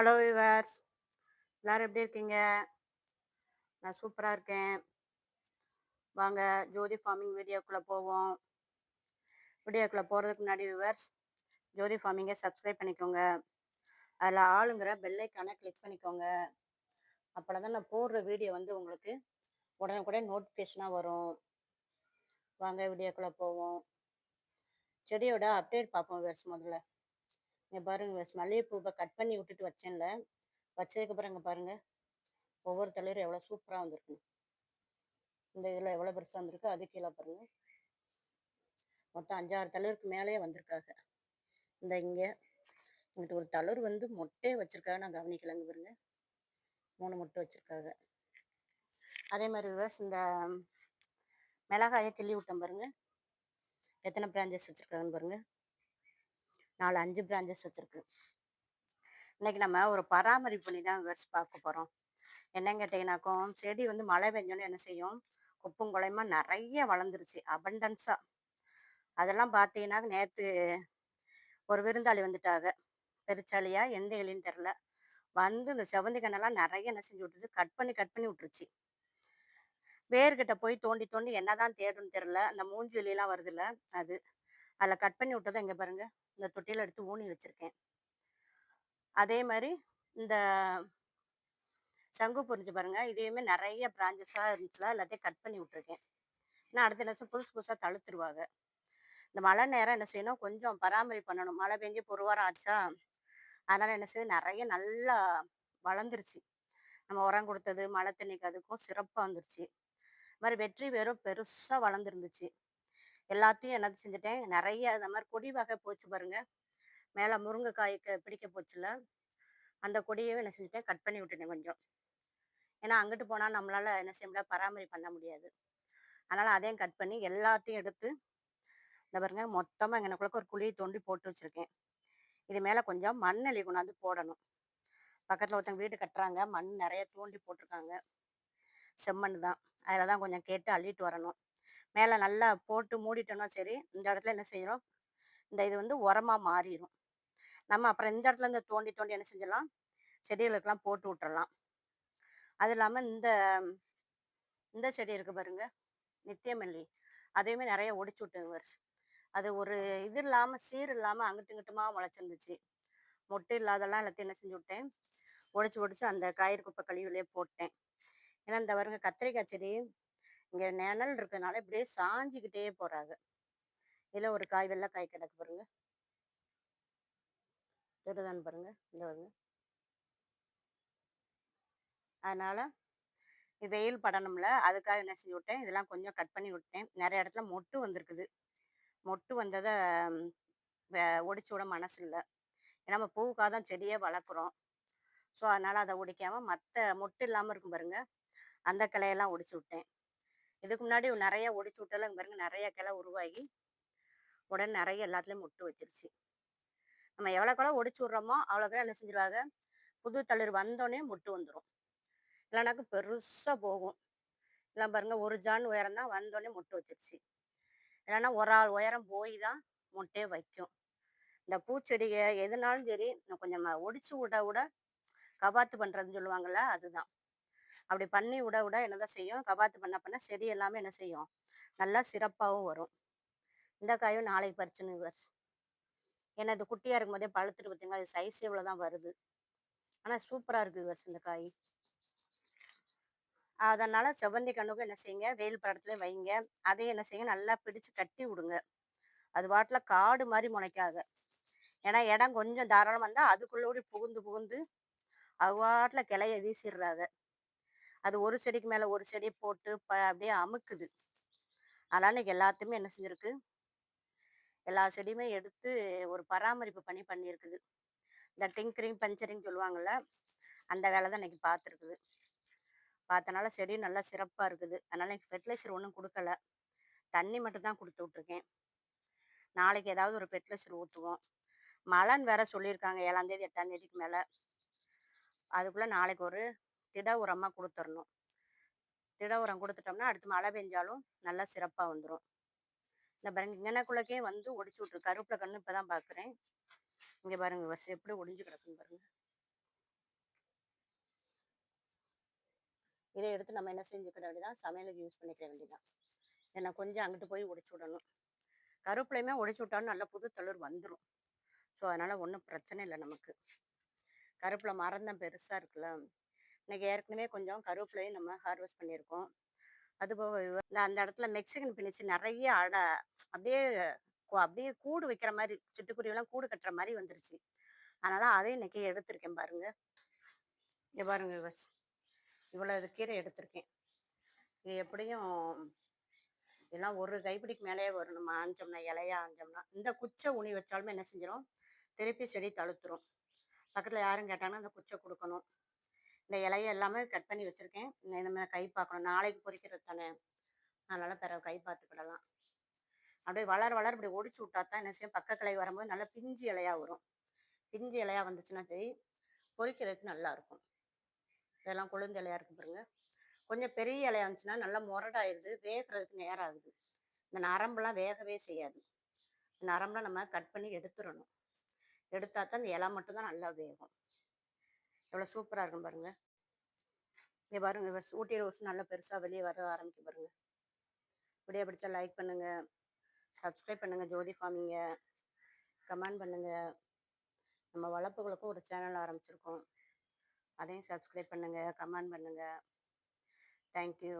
Hello viewers எல்லோரும் எப்படி இருக்கீங்க? நான் சூப்பராக இருக்கேன். வாங்க ஜோதி ஃபார்மிங் வீடியோக்குள்ளே போவோம். வீடியோக்குள்ளே போகிறதுக்கு முன்னாடி விவர்ஸ் ஜோதி ஃபார்மிங்கை சப்ஸ்கிரைப் பண்ணிக்கோங்க. அதில் ஆளுங்கிற பெல்லைக்கான கிளிக் பண்ணிக்கோங்க. அப்போ தான் நான் போடுற வீடியோ வந்து உங்களுக்கு உடனே நோட்டிஃபிகேஷனாக வரும். வாங்க வீடியோக்குள்ளே போவோம். செடியோட அப்டேட் பார்ப்போம் விவர்ஸ் முதல்ல. இங்கே பாருங்க மல்லிகைப்பூவை கட் பண்ணி விட்டுட்டு வச்சேன்ல வச்சதுக்கப்புறம் இங்கே பாருங்கள் ஒவ்வொரு தலைவரும் எவ்வளோ சூப்பராக வந்திருக்கு. இந்த இதில் எவ்வளோ பெருசாக வந்திருக்கு அது கீழே பாருங்கள் மொத்தம் அஞ்சாறு தலைவருக்கு மேலேயே வந்திருக்காங்க இந்த இங்கே இங்கிட்ட ஒரு தளர் வந்து மொட்டையை வச்சுருக்காங்க நான் கவனிக்கலங்க பாருங்க. மூணு மொட்டை வச்சுருக்காங்க அதே மாதிரி விவஸ் இந்த மிளகாயை கிள்ளி விட்டேன் பாருங்க. எத்தனை பிரான்ச்சஸ் வச்சுருக்காங்கன்னு பாருங்கள் நாலு அஞ்சு பிரான்ச்சஸ் வச்சுருக்கு. இன்னைக்கு நம்ம ஒரு பராமரிப்பு பண்ணி தான் விவரிச்சு பார்க்க போகிறோம் என்னன்னு கேட்டிங்கனாக்கும் செடி வந்து மழை பெஞ்சோன்னு என்ன செய்யும்? குப்பும் குலையுமா நிறைய வளர்ந்துருச்சு அபண்டன்ஸாக அதெல்லாம் பார்த்தீங்கன்னா நேற்று ஒரு விருந்தாளி வந்துட்டாங்க. பெருச்சாலியா எந்த எலின்னு தெரில வந்து இந்த செவந்தி கண்ணெல்லாம் நிறைய என்ன செஞ்சு விட்டுருச்சு கட் பண்ணி கட் பண்ணி விட்டுருச்சு. வேர்கிட்ட போய் தோண்டி தோண்டி என்னதான் தேடுன்னு தெரில அந்த மூஞ்சி எலியெல்லாம் வருதுல்ல அது. அதில் கட் பண்ணி விட்டதை இங்கே பாருங்கள் இந்த தொட்டியில் எடுத்து ஊனி வச்சுருக்கேன். அதே மாதிரி இந்த சங்கு புரிஞ்சு பாருங்கள் இதையுமே நிறைய பிரான்ச்சஸாக இருந்துச்சுல எல்லாத்தையும் கட் பண்ணி விட்ருக்கேன் நான் அடுத்த நிமிஷம் புதுசு புதுசாக தழுத்துருவாங்க. இந்த மழை நேரம் என்ன செய்யணும்? கொஞ்சம் பராமரி பண்ணணும். மழை பெஞ்சு ஒரு வாரம் ஆச்சா? அதனால் என்ன செய்யுது நிறைய நல்லா வளர்ந்துருச்சு. நம்ம உரம் கொடுத்தது மழை தண்ணிக்கு அதுக்கும் சிறப்பாக வந்துருச்சு. இது மாதிரி வெற்றி வெறும் பெருசாக வளர்ந்துருந்துச்சு. எல்லாத்தையும் என்னது செஞ்சுட்டேன். நிறைய இந்த மாதிரி கொடி வகை போச்சு பாருங்க. மேலே முருங்கைக்காய்க்கு பிடிக்க போச்சுல அந்த கொடியவே என்ன செஞ்சுட்டேன் கட் பண்ணி விட்டுட்டேன் கொஞ்சம். ஏன்னா அங்கிட்டு போனால் நம்மளால என்ன செய்ய முடியாது பராமரி பண்ண முடியாது. அதனால் அதையும் கட் பண்ணி எல்லாத்தையும் எடுத்து இந்த பாருங்க மொத்தமாக எனக்குள்ள ஒரு குழியை தோண்டி போட்டு வச்சுருக்கேன். இது மேலே கொஞ்சம் மண் அள்ளி கொண்டாந்து போடணும். பக்கத்தில் ஒருத்தங்க வீடு கட்டுறாங்க மண் நிறைய தோண்டி போட்டிருக்காங்க. செம்மண் தான் அதில் தான் கொஞ்சம் கேட்டு அள்ளிட்டு வரணும். மேலே நல்லா போட்டு மூடிட்டோம்னா சரி இந்த இடத்துல என்ன செய்யறோம் இந்த இது வந்து உரமாக மாறிடும் நம்ம அப்புறம் இந்த இடத்துல இந்த தோண்டி தோண்டி என்ன செஞ்சிடலாம்? செடிகளுக்கெல்லாம் போட்டு விட்டுறலாம். அது இல்லாமல் இந்த இந்த செடி இருக்குது பாருங்க. நித்தியமல்லி. அதையுமே நிறைய ஒடிச்சு விட்டுங்க அது ஒரு இது இல்லாமல் சீர் இல்லாமல் அங்கிட்டு இங்கிட்டுமா முளைச்சிருந்துச்சு. மொட்டை இல்லாதெல்லாம் எல்லாத்தையும் என்ன செஞ்சு விட்டேன். ஒடிச்சு ஒடிச்சு அந்த காயிறு குப்பை கழிவுலேயே போட்டேன். ஏன்னா இந்த வருங்க கத்திரிக்காய் செடி இங்கே நிழல் இருக்கிறதுனால இப்படியே சாஞ்சிக்கிட்டே போகிறாங்க இதில் ஒரு காய் வெள்ளை காய் கிடக்கு பாருங்க. தெரியுதான்னு பாருங்க. இந்த வருங்க. அதனால் வெயில் படணும்ல. அதுக்காக என்ன செஞ்சு விட்டேன். இதெல்லாம் கொஞ்சம் கட் பண்ணி விட்டேன். நிறைய இடத்துல மொட்டு வந்திருக்குது. மொட்டு வந்ததை ஒடிச்சு விட மனசு இல்லை. ஏன்னா நம்ம பூவுக்காக தான் செடியே வளர்க்குறோம். ஸோ அதனால் அதை ஒடிக்காமல் மற்ற மொட்டு இல்லாமல் இருக்கும் பாருங்க. அந்த கிளையெல்லாம் ஒடிச்சு விட்டேன். இதுக்கு முன்னாடி நிறைய ஒடிச்சு விட்டாலும் பாருங்க நிறைய கிளை உருவாகி உடனே நிறைய எல்லாத்துலேயும் முட்டு வச்சிருச்சு. நம்ம எவ்வளோக்கெல்லாம் ஒடிச்சு விட்றோமோ அவ்வளோக்கெல்லாம் என்ன செஞ்சிருவாங்க? புது தளிர் வந்தோடனே முட்டு வந்துடும் இல்லைனாக்க பெருசாக போகும். இல்லை பாருங்க ஒரு ஜான் உயரம் தான் வந்தோடனே முட்டு வச்சிருச்சு. இல்லைன்னா ஒரு ஆள் உயரம் போய் தான் முட்டையே வைக்கும். இந்த பூச்செடியை எதுனாலும் சரி கொஞ்சம் ஒடிச்சு விட விட கபாத்து பண்ணுறதுன்னு சொல்லுவாங்கள்ல அதுதான். அப்படி பண்ணி விட விட என்னதான் செய்யும்? கபாத்து பண்ண பண்ண செடி எல்லாமே என்ன செய்யும்? நல்லா சிறப்பாகவும் வரும். இந்த காயும் நாளைக்கு பறிச்சுன்னு விவர்ஸ் ஏன்னா இது குட்டியாக இருக்கும் போதே பழுத்துட்டு பார்த்தீங்கன்னா அது சைஸ் இவ்வளோ தான் வருது. ஆனால் சூப்பராக இருக்குது விவர்ஸ் இந்த காய். அதனால் செவ்வந்தி கண்ணுக்கும் என்ன செய்யுங்க? வெயில் படத்துல வைங்க. அதையும் என்ன செய்யுங்க? நல்லா பிடிச்சு கட்டி விடுங்க அது வாட்டில் காடு மாதிரி முளைக்காத. ஏன்னா இடம் கொஞ்சம் தாராளமாக இருந்தால் அதுக்குள்ளோடி புகுந்து புகுந்து அது வாட்டில் கிளைய வீசிடுறாங்க அது ஒரு செடிக்கு மேலே ஒரு செடி போட்டு ப அப்படியே அமுக்குது. அதனால் இன்றைக்கி எல்லாத்தையுமே என்ன செஞ்சுருக்கு? எல்லா செடியுமே எடுத்து ஒரு பராமரிப்பு பண்ணி பண்ணியிருக்குது. இந்த டிங்கரிங் பஞ்சரிங் சொல்லுவாங்கள்ல அந்த வேலை தான் இன்றைக்கி பார்த்துருக்குது. பார்த்தனால செடி நல்லா சிறப்பாக இருக்குது. அதனால் எனக்கு ஃபெர்டிலைசர் ஒன்றும் கொடுக்கல. தண்ணி மட்டும் தான் கொடுத்து விட்ருக்கேன் நாளைக்கு ஏதாவது ஒரு ஃபெர்டிலைசர் ஊற்றுவோம் மழைன்னு வேற சொல்லியிருக்காங்க ஏழாந்தேதி எட்டாந்தேதிக்கு மேலே. அதுக்குள்ளே நாளைக்கு ஒரு திட உரமாக கொடுத்துடணும் திட உரம் கொடுத்துட்டோம்னா அடுத்து மழை பெஞ்சாலும் நல்லா சிறப்பாக வந்துடும் இந்த பாருங்க இங்கனக்குள்ளக்கே வந்து ஒடிச்சு விட்ரு கருப்பில் கண்ணு இப்போ தான் பார்க்குறேன் இங்கே பாருங்க விவசாயம் எப்படி ஒடிஞ்சு கிடக்குன்னு பாருங்க. இதை எடுத்து நம்ம என்ன செஞ்சுக்கிற வேண்டியதான் சமையலுக்கு யூஸ் பண்ணிக்க வேண்டியதான் என்ன கொஞ்சம் அங்கிட்டு போய் ஒடிச்சு விடணும். கருப்பிலையுமே ஒடிச்சு விட்டாலும் நல்ல புது தளிர் வந்துடும் ஸோ அதனால் ஒன்றும் பிரச்சனை இல்லை நமக்கு. கருப்பில் மரம் தான் பெருசாக இருக்குல்ல. இன்னைக்கு ஏற்கனவே கொஞ்சம் கருவேப்பிலையும் நம்ம ஹார்வெஸ்ட் பண்ணியிருக்கோம். அதுபோக இந்த அந்த இடத்துல மெக்சிகன் பிணிச்சு நிறைய அடை அப்படியே அப்படியே கூடு வைக்கிற மாதிரி சிட்டுக்குருவிலாம் கூடு கட்டுற மாதிரி வந்துருச்சு. அதனால அதையும் இன்னைக்கு எடுத்திருக்கேன் பாருங்க. இங்கே பாருங்க விவஸ் இவ்வளோ இது கீரை எடுத்திருக்கேன். இது எப்படியும் எல்லாம் ஒரு கைப்பிடிக்கு மேலேயே வரும் நம்ம ஆஞ்சோம்னா இலையா ஆஞ்சோம்னா இந்த குச்சை உணி வச்சாலுமே என்ன செஞ்சிடும் திருப்பி செடி தழுத்துரும். பக்கத்தில் யாரும் கேட்டாங்கன்னா அந்த குச்சை கொடுக்கணும். இந்த இலைய எல்லாமே கட் பண்ணி வச்சுருக்கேன். இனிமேல் கை பார்க்கணும் நாளைக்கு பொறிக்கிறது தானே. அதனால் பிற கை பார்த்துக்கிடலாம் அப்படியே வளர வளர இப்படி ஒடிச்சு விட்டா தான் என்ன செய்யும்? பக்க வரும்போது நல்லா பிஞ்சு இலையாக வரும். பிஞ்சு இலையா வந்துச்சுன்னா சரி பொரிக்கிறதுக்கு நல்லா இருக்கும். இதெல்லாம் கொழுந்து இலையா இருக்கு பாருங்க. கொஞ்சம் பெரிய இலையா இருந்துச்சுன்னா நல்லா முரடாயிருது. வேகிறதுக்கு நேரம் ஆகுது. இந்த நரம்புலாம் வேகவே செய்யாது. நரம்புலாம் நரம்பெலாம் நம்ம கட் பண்ணி எடுத்துடணும். எடுத்தா தான் இந்த இலை மட்டும்தான் நல்லா வேகும். எவ்வளோ சூப்பராக இருக்கும் பாருங்க. இங்கே பாருங்க இவர் ஊட்டி ரோஸ் நல்லா பெருசாக வெளியே வர ஆரம்பிக்கும் பாருங்க. வீடியோ பிடிச்சா லைக் பண்ணுங்க. சப்ஸ்கிரைப் பண்ணுங்க ஜோதி ஃபார்மிங்க. கமெண்ட் பண்ணுங்க. நம்ம வளர்ப்புகளுக்கும் ஒரு சேனல் ஆரம்பிச்சிருக்கோம். அதையும் சப்ஸ்கிரைப் பண்ணுங்க கமெண்ட் பண்ணுங்க. தேங்க்யூ